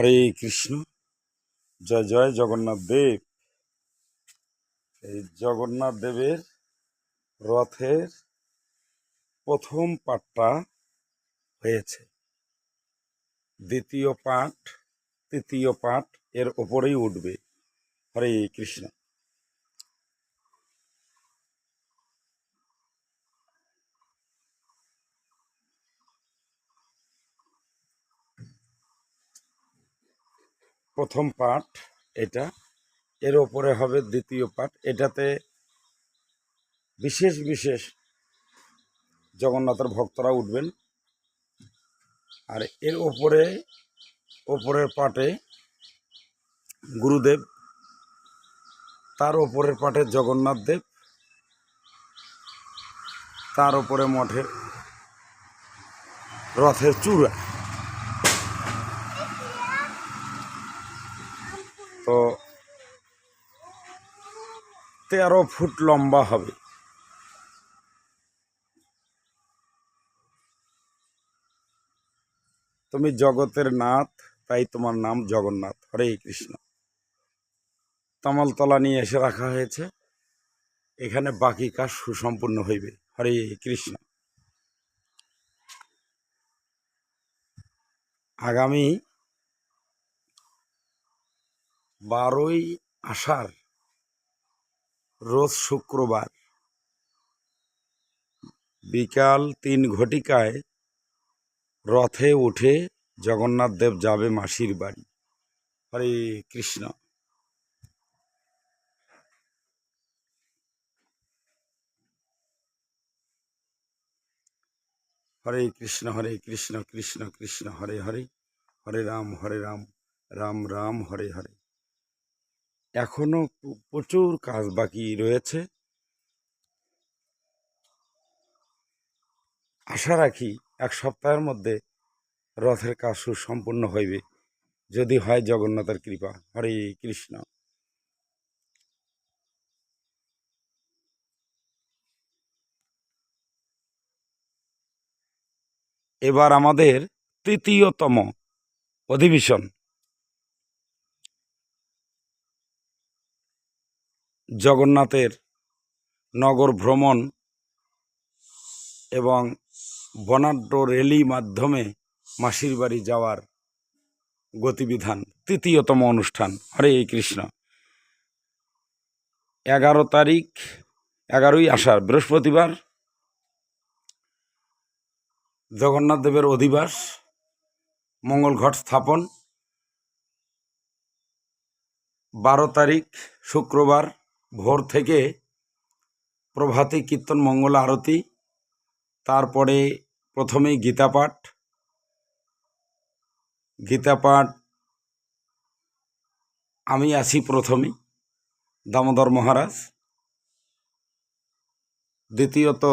হরে কৃষ্ণ। জয় জয় জগন্নাথ দেব। এই জগন্নাথ দেবের রথের প্রথম পাঠটা হয়েছে। দ্বিতীয় পাঠ, তৃতীয় পাঠ এর ওপরেই উঠবে। হরে কৃষ্ণ। প্রথম পাঠ এটা। এর ওপরে হবে দ্বিতীয় পাঠ। এটাতে বিশেষ বিশেষ জগন্নাথের ভক্তরা উঠবেন। আর এর ওপরে, ওপরের পাটে গুরুদেব, তার ওপরের পাটে জগন্নাথ দেব, তার ওপরে মঠের রথের চূড়া। তেরো ফুট লম্বা হবে। তুমি জগতের নাথ, তাই তোমার নাম জগন্নাথ। হরে কৃষ্ণ। তামালতলা নিয়ে এসে রাখা হয়েছে। এখানে বাকি কাজ সুসম্পূর্ণ হইবে। হরে কৃষ্ণ। আগামী বারোই আষাঢ় রোজ শুক্রবার। বিকাল তিন ঘটিকায় রথে উঠে জগন্নাথ দেব যাবে মাসির বাড়ি। হরে কৃষ্ণ। হরে কৃষ্ণ হরে কৃষ্ণ কৃষ্ণ কৃষ্ণ, হরে হরে। হরে রাম হরে রাম। রাম রাম, হরে হরে। এখনও প্রচুর কাজ বাকি রয়েছে। আশা রাখি এক সপ্তাহের মধ্যে রথের কাজ সুসম্পূর্ণ হইবে। যদি হয় জগন্নাথের কৃপা। হরে কৃষ্ণ। এবার আমাদের তৃতীয়তম অধিবেশন। জগন্নাথের নগর ভ্রমণ এবং বনাঢ্য রেলি মাধ্যমে মাসির বাড়ি যাওয়ার গতিবিধান, তৃতীয়তম অনুষ্ঠান, হরে কৃষ্ণ। এগারো তারিখ, এগারোই আষাঢ়, বৃহস্পতিবার, জগন্নাথ দেবের অধিবাস, মঙ্গল ঘট স্থাপন। বারো তারিখ, শুক্রবার ভোর থেকে প্রভাতী কীর্তন, মঙ্গল আরতি, তারপরে প্রথমেই গীতা পাঠ। গীতা পাঠ আমি আসি প্রথমে, দামোদর মহারাজ। দ্বিতীয়ত,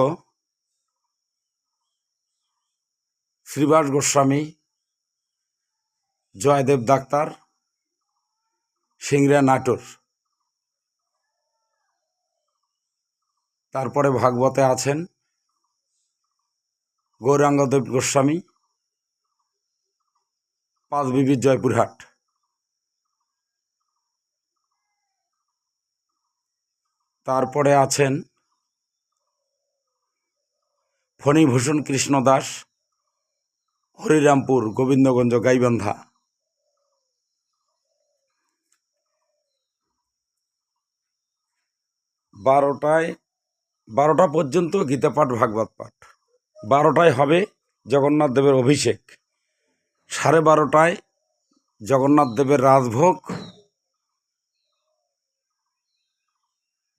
শ্রীবাস গোস্বামী, জয়দেব ডাক্তার সিংরা নাটোর। তারপরে ভাগবতে আছেন গৌরাঙ্গদেব গোস্বামী, পাঁচ বিবির জয়পুরহাট। তারপরে আছেন ফণীভূষণ কৃষ্ণ দাস, হরিরামপুর, গোবিন্দগঞ্জ, গাইবান্ধা। বারোটায় বারোটা পর্যন্ত গীতা পাঠ ভাগবত পাঠ। বারোটায় হবে জগন্নাথ দেবের অভিষেক। সাড়ে বারোটায় জগন্নাথ দেবের রাজভোগ।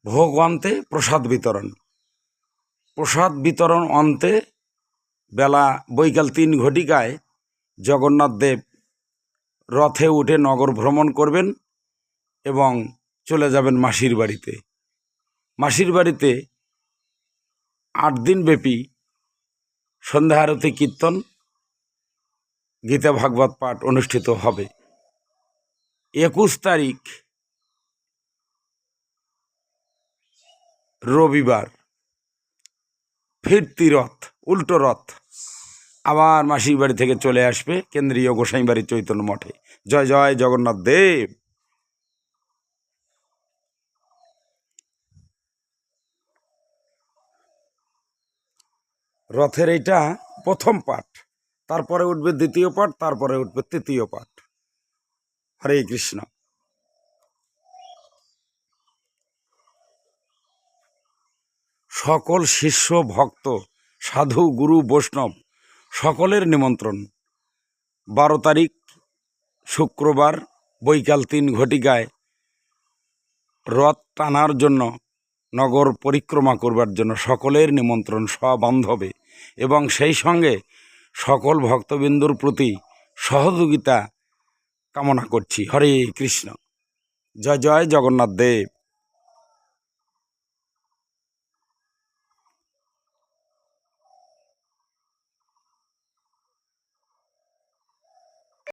ভোগ অন্তে প্রসাদ বিতরণ। প্রসাদ বিতরণ অন্তে বেলা বৈকাল তিন ঘটিকায় জগন্নাথ দেব রথে উঠে নগর ভ্রমণ করবেন এবং চলে যাবেন মাসির বাড়িতে। মাসির বাড়িতে আট দিন ব্যাপী সন্ধ্যা আরতি কীর্তন, গীতা ভাগবত পাঠ অনুষ্ঠিত হবে। একুশ তারিখ, রবিবার, ফিরতি রথ, উল্টো রথ আবার মাসির বাড়ি থেকে চলে আসবে, কেন্দ্রীয় গোসাইবাড়ি চৈতন্য মঠে। জয় জয় জগন্নাথ দেব! রথের এইটা প্রথম পাঠ, তারপরে উঠবে দ্বিতীয় পাঠ, তারপরে উঠবে তৃতীয় পাঠ। হরে কৃষ্ণ। সকল শিষ্য, ভক্ত, সাধু, গুরু, বৈষ্ণব, সকলের নিমন্ত্রণ। বারো তারিখ, শুক্রবার, বৈকাল তিন ঘটিকায় রথ টানার জন্য নগর পরিক্রমা করবার জন্য সকলের নিমন্ত্রণ সবান্ধবে এবং সেই সঙ্গে সকল ভক্তবিন্দুর প্রতি সহযোগিতা কামনা করছি। হরে কৃষ্ণ। জয় জয় জগন্নাথ দেব।